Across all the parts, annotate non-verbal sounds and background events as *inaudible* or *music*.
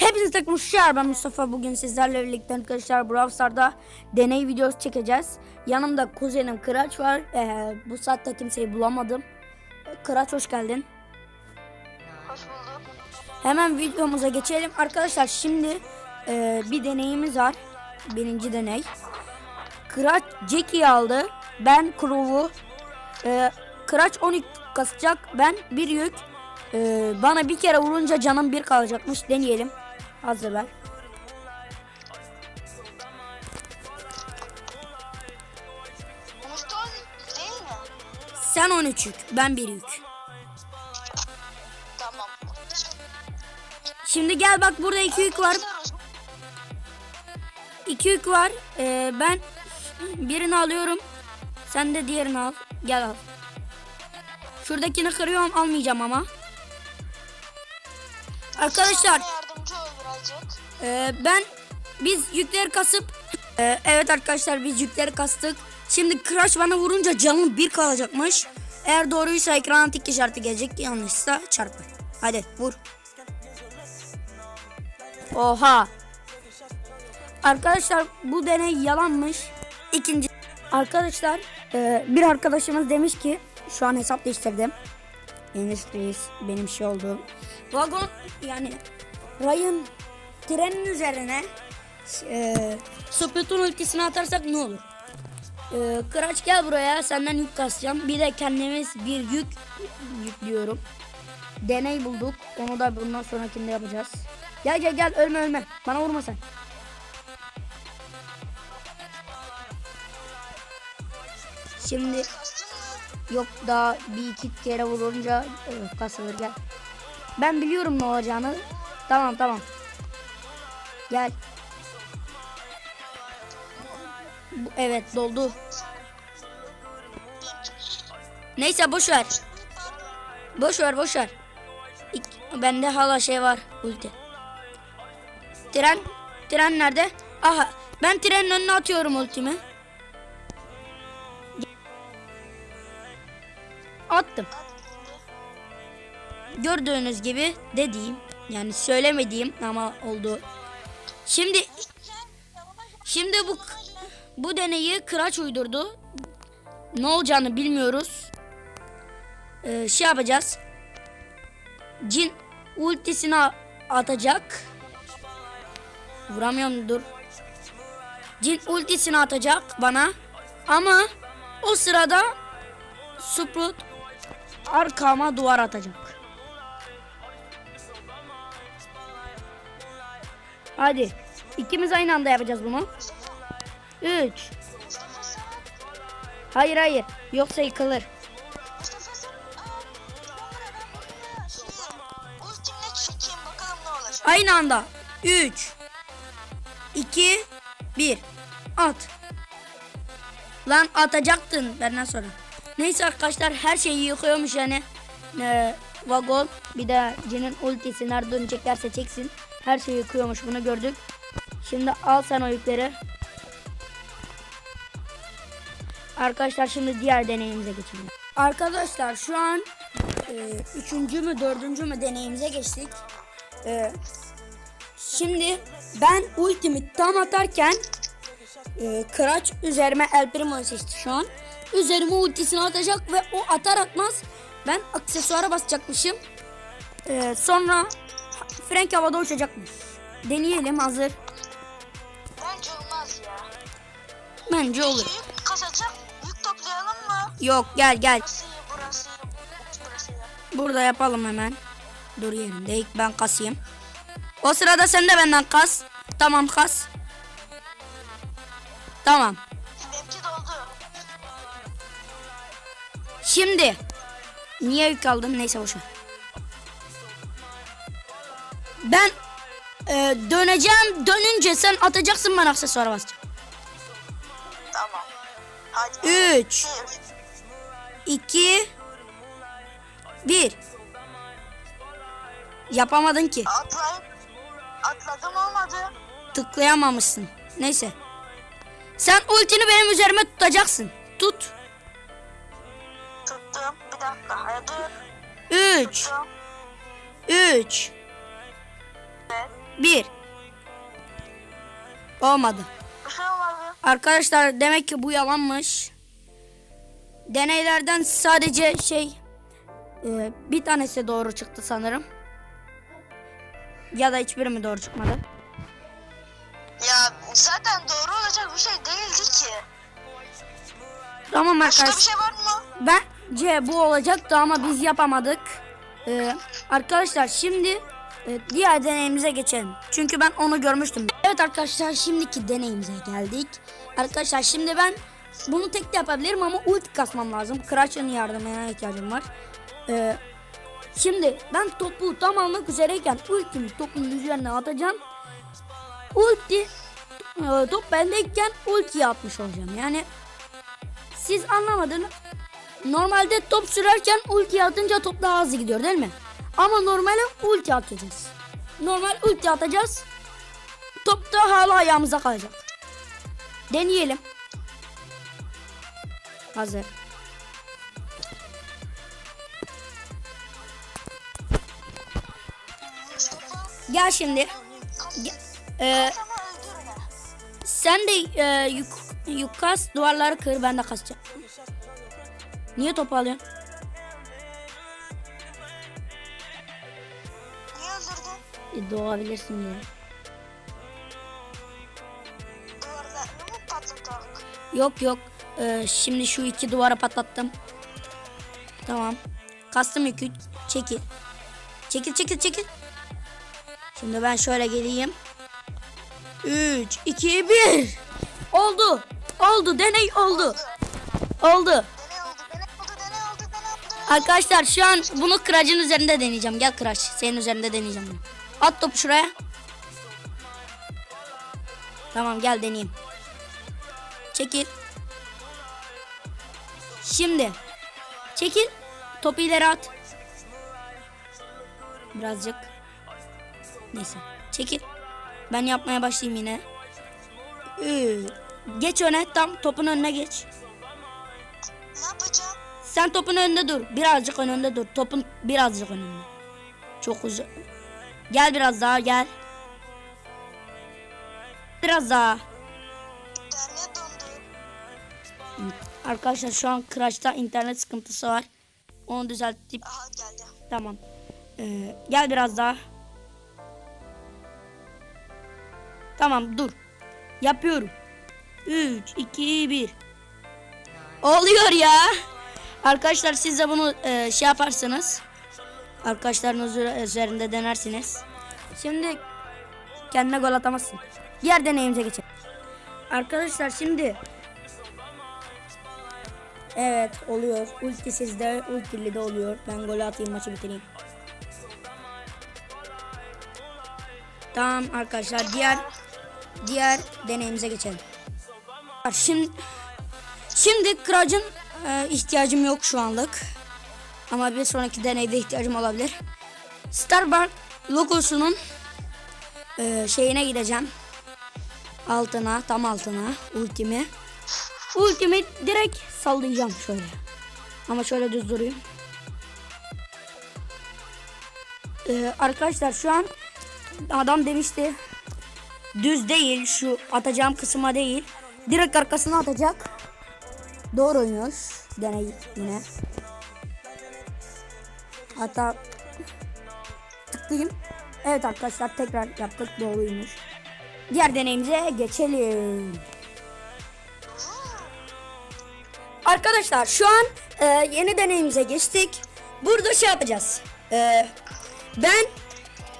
Hepinize takmışlar. Ben Mustafa. Bugün sizlerle birlikte arkadaşlar Brawl Stars'da deney videosu çekeceğiz. Yanımda kuzenim Kıraç var. Ee, bu saatte kimseyi bulamadım. Kıraç hoş geldin. Hoş bulduk. Hemen videomuza geçelim. Arkadaşlar şimdi e, bir deneyimiz var. Birinci deney. Kıraç Jackie'yi aldı. Ben Crow'u. E, Kıraç 13 kasacak. Ben bir yük. E, bana bir kere vurunca canım bir kalacakmış. Deneyelim. Hazır ver. Mustafa değil mi? Sen 13 yük. Ben bir yük. Tamam. Şimdi gel bak burada iki yük var. Başlıyoruz. İki yük var. Ee, ben birini alıyorum. Sen de diğerini al. Gel al. Şuradakini kırıyorum almayacağım ama. Arkadaşlar birazcık. e, ben biz yükleri kasıp e, evet arkadaşlar biz yükleri kastık. Şimdi Crash bana vurunca canım bir kalacakmış. Eğer doğruysa ekrana tik işareti gelecek. Yanlışsa çarpı. Hadi vur. Oha. Arkadaşlar bu deney yalanmış. İkinci. Arkadaşlar e, bir arkadaşımız demiş ki şu an hesap değiştirdim. Enes Reis benim şey oldu. Vagon yani rayın trenin üzerine e, Sopet'un ultisini atarsak ne olur? E, Kıraç gel buraya senden yük kasacağım. Bir de kendimiz bir yük yüklüyorum. Deney bulduk. Onu da bundan sonrakinde yapacağız. Gel gel gel ölme ölme. Bana vurma sen. Şimdi yok daha bir iki kere vurunca e, kasılır gel. Ben biliyorum ne olacağını. Tamam tamam. Gel. Evet doldu. Neyse boş ver. Boş ver boş ver. Bende hala şey var ulti. Tren tren nerede? Aha ben trenin önüne atıyorum ultimi. Attım. Gördüğünüz gibi dediğim yani söylemediğim ama oldu. Şimdi şimdi bu bu deneyi Kıraç uydurdu. Ne olacağını bilmiyoruz. Ee, şey yapacağız. Cin ultisini atacak. Vuramıyorum dur. Cin ultisini atacak bana. Ama o sırada Sprout arkama duvar atacak. Hadi. ikimiz aynı anda yapacağız bunu. 3. Mustafa sen. Hayır hayır. Yoksa yıkılır. Aynı anda. 3 2 1 At. Lan atacaktın benden sonra. Neyse arkadaşlar her şeyi yıkıyormuş yani. Ee, vagon bir de Cin'in ultisi nerede döneceklerse çeksin. Her şeyi yıkıyormuş bunu gördük. Şimdi al sen o yükleri. Arkadaşlar şimdi diğer deneyimize geçelim. Arkadaşlar şu an e, üçüncü mü dördüncü mü deneyimize geçtik. E, şimdi ben ultimi tam atarken e, Kıraç üzerime El Primo'yu seçti şu an. Üzerime ultisini atacak ve o atar atmaz ben aksesuara basacakmışım. E, sonra Frank havada uçacakmış. Deneyelim hazır. Bence olmaz ya. Bence olur. Yük kasacak. Yük toplayalım mı? Yok gel gel. Burası burası. Burası. Burada yapalım hemen. Dur yerinde ilk ben kasayım. O sırada sen de benden kas. Tamam kas. Tamam. Benimki doldu. Şimdi niye yük aldım neyse boşver. Ben e, döneceğim dönünce sen atacaksın bana aksesuara basacağım. Tamam. Hadi. 3 Bir. 2 1 Yapamadın ki. Atlayıp atladım olmadı. Tıklayamamışsın. Neyse. Sen ultini benim üzerime tutacaksın. Tut. Tuttum. Bir dakika. Hadi. 3 Tuttum. 3 bir. Olmadı. Bir şey olmadı. Arkadaşlar demek ki bu yalanmış. Deneylerden sadece şey e, bir tanesi doğru çıktı sanırım. Ya da hiçbiri mi doğru çıkmadı? Ya zaten doğru olacak bir şey değildi ki. Tamam Başka bir arkadaşlar. şey var mı? Bence bu olacaktı ama biz yapamadık. Ee, arkadaşlar şimdi e, diğer deneyimize geçelim. Çünkü ben onu görmüştüm. Evet arkadaşlar şimdiki deneyimize geldik. Arkadaşlar şimdi ben bunu tek de yapabilirim ama ulti kasmam lazım. Crush'ın yardımına ihtiyacım var. Ee, şimdi ben topu tam almak üzereyken ultimi topun üzerine atacağım. Ulti e, top bendeyken ultiyi atmış olacağım. Yani siz anlamadınız. Normalde top sürerken ulti atınca top daha hızlı gidiyor değil mi? Ama normale ulti atacağız. Normal ulti atacağız. Top da hala ayağımıza kalacak. Deneyelim. Hazır. Gel şimdi. Ge- Ee, sen de e, yuk, yuk kas duvarları kır ben de kasacağım. Niye topu alıyorsun? Doğabilirsin diye. Yok yok. Ee, şimdi şu iki duvara patlattım. Tamam. Kastım yükü. Çekil. Çekil çekil çekil. Şimdi ben şöyle geleyim. 3, 2, 1. Oldu. Oldu. Deney oldu. Oldu. Oldu. Arkadaşlar şu an bunu kıracın üzerinde deneyeceğim. Gel kıraç. Senin üzerinde deneyeceğim bunu. At topu şuraya. Tamam gel deneyeyim. Çekil. Şimdi. Çekil. Topu ileri at. Birazcık. Neyse. Çekil. Ben yapmaya başlayayım yine. Üü. Geç öne. Tam topun önüne geç. Ne yapacağım? Sen topun önünde dur. Birazcık önünde dur. Topun birazcık önünde. Çok uzak. Gel biraz daha gel. Biraz daha. İnternet dondu. Arkadaşlar şu an Crash'ta internet sıkıntısı var. Onu düzeltip Aha geldi. tamam. Ee, gel biraz daha. Tamam dur. Yapıyorum. 3, 2, 1. Oluyor ya. Arkadaşlar siz de bunu e, şey yaparsanız. Arkadaşlarınız üzerinde denersiniz. Şimdi kendine gol atamazsın. Diğer deneyimize geçelim. Arkadaşlar şimdi Evet oluyor. Ulti sizde, ultili de oluyor. Ben golü atayım maçı bitireyim. Tamam arkadaşlar diğer diğer deneyimize geçelim. Şimdi şimdi kıracın e, ihtiyacım yok şu anlık. Ama bir sonraki deneyde ihtiyacım olabilir. Starbucks logosunun e, şeyine gideceğim. Altına, tam altına ultimi. Ultimi direkt sallayacağım şöyle. Ama şöyle düz durayım. Ee, arkadaşlar şu an adam demişti düz değil şu atacağım kısma değil. Direkt arkasına atacak. Doğruymuş. Deney yine. Hatta tıklayayım. Evet arkadaşlar tekrar yaptık doğruymuş. Diğer deneyimize geçelim. Arkadaşlar şu an e, yeni deneyimize geçtik. Burada şey yapacağız. E, ben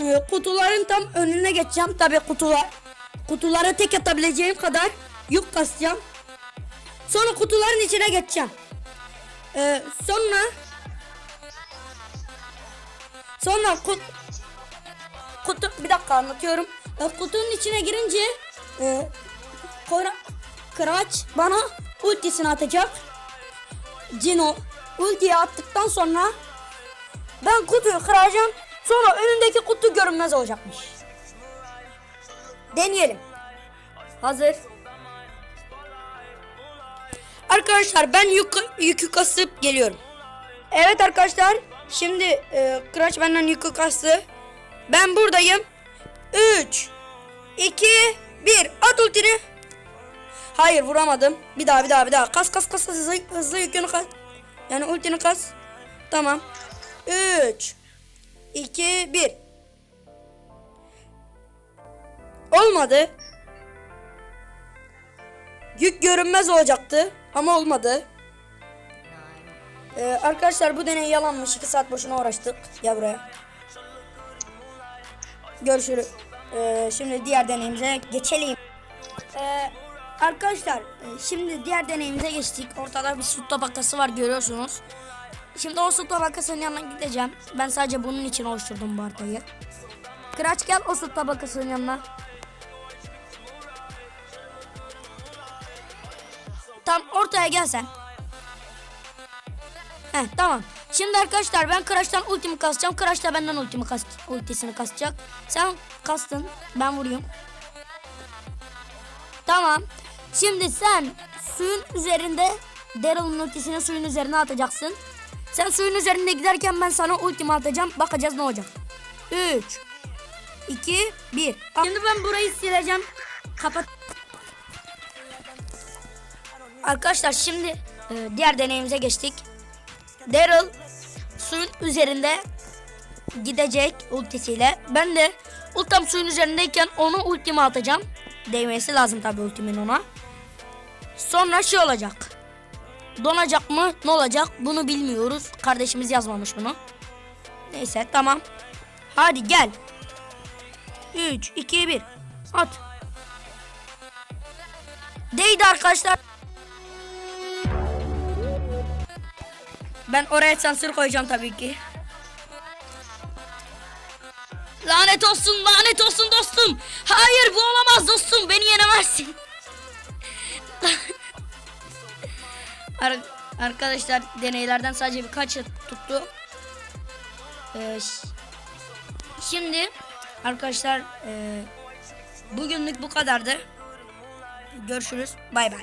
e, kutuların tam önüne geçeceğim. Tabi kutular kutulara tek atabileceğim kadar yük kasacağım. Sonra kutuların içine geçeceğim. E, sonra sonra kut, kutu bir dakika anlatıyorum. E, kutunun içine girince e, Kora, Kıraç bana ultisini atacak. Cino ultiyi attıktan sonra ben kutuyu kıracağım. Sonra önündeki kutu görünmez olacakmış. Deneyelim. Hazır. Arkadaşlar ben yük, yükü kasıp geliyorum. Evet arkadaşlar. Şimdi e, Kıraç benden yükü kastı. Ben buradayım. 3 2 1 At ultini. Hayır vuramadım. Bir daha bir daha bir daha. Kas kas kas hızlı, hızlı yükünü kas. Yani ultini kas. Tamam. 3 2 1 Olmadı. Yük görünmez olacaktı ama olmadı. Ee, arkadaşlar bu deney yalanmış. 2 saat boşuna uğraştık. Ya buraya. Görüşürüz. Ee, şimdi diğer deneyimize geçelim. Ee, arkadaşlar e, şimdi diğer deneyimize geçtik. Ortada bir su tabakası var görüyorsunuz. Şimdi o su tabakasının yanına gideceğim. Ben sadece bunun için oluşturdum bu haritayı. Kıraç gel o su tabakasının yanına. Tam ortaya gel sen. Heh tamam. Şimdi arkadaşlar ben Kıraç'tan ultimi kasacağım. Kıraç da benden ultimi kas ultisini kasacak. Sen kastın. Ben vuruyorum. Tamam. Şimdi sen suyun üzerinde Daryl'ın ultisini suyun üzerine atacaksın. Sen suyun üzerinde giderken ben sana ultimi atacağım. Bakacağız ne olacak. 3 2 1 Şimdi ben burayı sileceğim. Kapat. Arkadaşlar şimdi e, diğer deneyimize geçtik. Daryl suyun üzerinde gidecek ultisiyle. Ben de ultim suyun üzerindeyken onu ultime atacağım. Değmesi lazım tabii ultimin ona. Sonra şey olacak. Donacak mı? Ne olacak? Bunu bilmiyoruz. Kardeşimiz yazmamış bunu. Neyse tamam. Hadi gel. 3 2 1 at. Değdi arkadaşlar. Ben oraya sansür koyacağım tabii ki. Lanet olsun, lanet olsun dostum. Hayır bu olamaz dostum. Beni yenemezsin. *laughs* Ar- Arkadaşlar deneylerden sadece birkaçı tuttu. Ee, şimdi arkadaşlar e, bugünlük bu kadardı. Görüşürüz. Bay bay.